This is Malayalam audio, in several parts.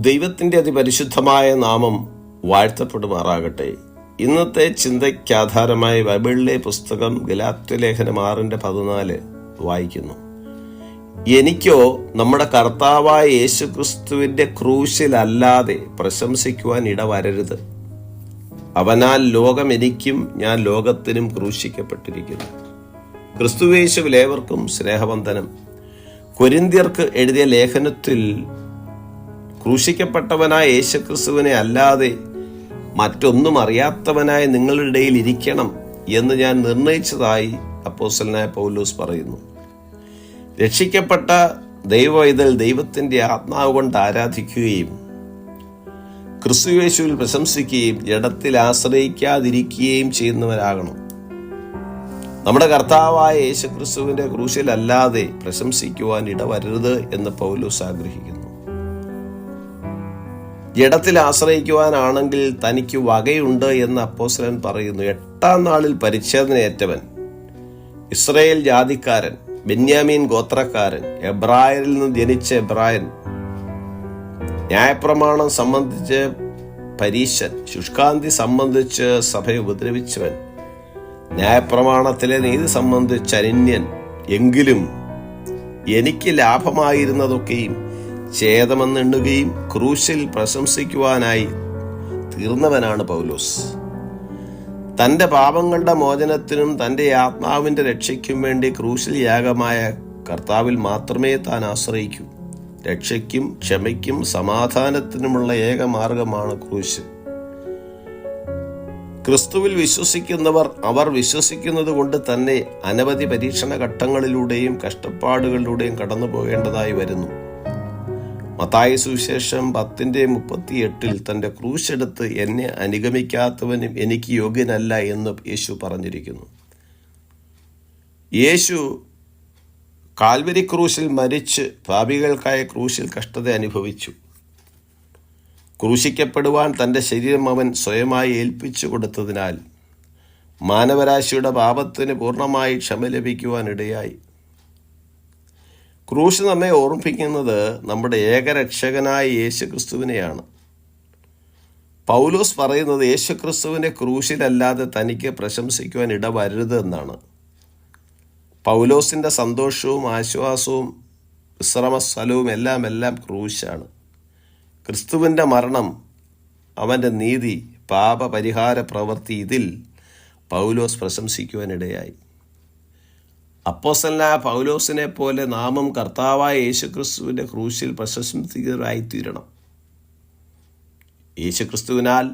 ദൈവത്തിന്റെ അതിപരിശുദ്ധമായ നാമം വാഴ്ത്തപ്പെടുമാറാകട്ടെ. ഇന്നത്തെ ചിന്തയ്ക്ക് ആധാരമായി ബൈബിളിലെ പുസ്തകം ഗലാത്യ ലേഖനം ആറിന്റെ പതിനാല് വായിക്കുന്നു. എനിക്കോ നമ്മുടെ കർത്താവായ യേശുക്രിസ്തുവിന്റെ ക്രൂശിലല്ലാതെ പ്രശംസിക്കുവാൻ ഇടവരരുത്. അവനാൽ ലോകം എനിക്കും ഞാൻ ലോകത്തിനും ക്രൂശിക്കപ്പെട്ടിരിക്കുന്നു. ക്രിസ്തുവേശുവിലേവർക്കും സ്നേഹവന്ദനം. കൊരിന്ത്യർക്ക് എഴുതിയ ലേഖനത്തിൽ ക്രൂശിക്കപ്പെട്ടവനായ യേശുക്രിസ്തുവിനെ അല്ലാതെ മറ്റൊന്നും അറിയാത്തവനായ നിങ്ങളുടെ ഇടയിൽ ഇരിക്കണം എന്ന് ഞാൻ നിർണയിച്ചതായി അപ്പോസലനായ പൗലൂസ് പറയുന്നു. രക്ഷിക്കപ്പെട്ട ദൈവ ഇതൽ ദൈവത്തിന്റെ ആത്മാവ് കൊണ്ട് ആരാധിക്കുകയും ക്രിസ്തുവേശുവിൽ പ്രശംസിക്കുകയും ജഡത്തിൽ ആശ്രയിക്കാതിരിക്കുകയും ചെയ്യുന്നവരാകണം. നമ്മുടെ കർത്താവായ യേശുക്രിസ്തുവിന്റെ ക്രൂശിലല്ലാതെ പ്രശംസിക്കുവാൻ ഇടവരരുത് എന്ന് പൗലൂസ് ആഗ്രഹിക്കുന്നു. ജഡത്തിൽ ആശ്രയിക്കുവാനാണെങ്കിൽ തനിക്ക് വകയുണ്ട് എന്ന് അപ്പോസ്ലൻ പറയുന്നു. എട്ടാം നാളിൽ പരിച്ഛേദനയേറ്റവൻ ഇസ്രയേൽ ജാതിക്കാരൻ ബെന്യാമീൻ ഗോത്രക്കാരൻ എബ്രായരിൽ നിന്ന് ജനിച്ച എബ്രായൻ ന്യായപ്രമാണം സംബന്ധിച്ച് പരീശൻ ശുഷ്കാന്തി സംബന്ധിച്ച് സഭയെ ഉപദ്രവിച്ചവൻ ന്യായപ്രമാണത്തിലെ നീതി സംബന്ധിച്ച് അനന്യൻ എങ്കിലും എനിക്ക് ലാഭമായിരുന്നതൊക്കെയും ഛേദമെന്നെണ്ണുകയും ക്രൂശിൽ പ്രശംസിക്കുവാനായി തീർന്നവനാണ് പൗലോസ്. തന്റെ പാപങ്ങളുടെ മോചനത്തിനും തന്റെ ആത്മാവിന്റെ രക്ഷയ്ക്കും വേണ്ടി ക്രൂശിൽ യാഗമായ കർത്താവിൽ മാത്രമേ താൻ ആശ്രയിക്കൂ. രക്ഷയ്ക്കും ക്ഷമയ്ക്കും സമാധാനത്തിനുമുള്ള ഏക മാർഗമാണ് ക്രൂശ്. ക്രിസ്തുവിൽ വിശ്വസിക്കുന്നവർ അവർ വിശ്വസിക്കുന്നത് കൊണ്ട് തന്നെ അനവധി പരീക്ഷണ ഘട്ടങ്ങളിലൂടെയും കഷ്ടപ്പാടുകളിലൂടെയും കടന്നു പോകേണ്ടതായി വരുന്നു. മത്തായ സുവിശേഷം പത്തിന്റെ മുപ്പത്തിയെട്ടിൽ തന്റെ ക്രൂശെടുത്ത് എന്നെ അനുഗമിക്കാത്തവനും എനിക്ക് യോഗ്യനല്ല എന്ന് യേശു പറഞ്ഞിരിക്കുന്നു. യേശു കാൽവരി ക്രൂശിൽ മരിച്ച് പാപികൾക്കായ ക്രൂശിൽ കഷ്ടത അനുഭവിച്ചു. ക്രൂശിക്കപ്പെടുവാൻ തന്റെ ശരീരം അവൻ സ്വയമായി ഏൽപ്പിച്ചു കൊടുത്തതിനാൽ മാനവരാശിയുടെ പാപത്തിന് പൂർണമായി ക്ഷമ ലഭിക്കുവാൻ ഇടയായി ക്രൂശ് നമ്മെ ഓർമ്മിപ്പിക്കുന്നത് നമ്മുടെ ഏകരക്ഷകനായ യേശുക്രിസ്തുവിനെയാണ്. പൗലോസ് പറയുന്നത് യേശുക്രിസ്തുവിനെ ക്രൂശിലല്ലാതെ തനിക്ക് പ്രശംസിക്കുവാൻ ഇടവരരുത് എന്നാണ്. പൗലോസിന്റെ സന്തോഷവും ആശ്വാസവും വിശ്രമസ്ഥലവും എല്ലാം എല്ലാം ക്രൂശാണ്. ക്രിസ്തുവിന്റെ മരണം അവന്റെ നീതി പാപപരിഹാര പ്രവൃത്തി ഇതിൽ പൗലോസ് പ്രശംസിക്കുവാനിടയായി അപ്പോസല്ല പൗലോസിനെ പോലെ നാമം കർത്താവായ യേശുക്രിസ്തുവിന്റെ ക്രൂശിൽ പ്രശംസിക്കുന്നവരായിത്തീരണം യേശുക്രിസ്തുവിനാൽ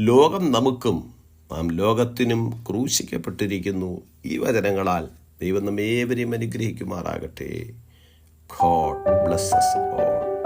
ലോകം നമുക്കും നാം ലോകത്തിനും ക്രൂശിക്കപ്പെട്ടിരിക്കുന്നു. ഈ വചനങ്ങളാൽ ദൈവം നമ്മേവരെയും അനുഗ്രഹിക്കുമാറാകട്ടെ. God bless all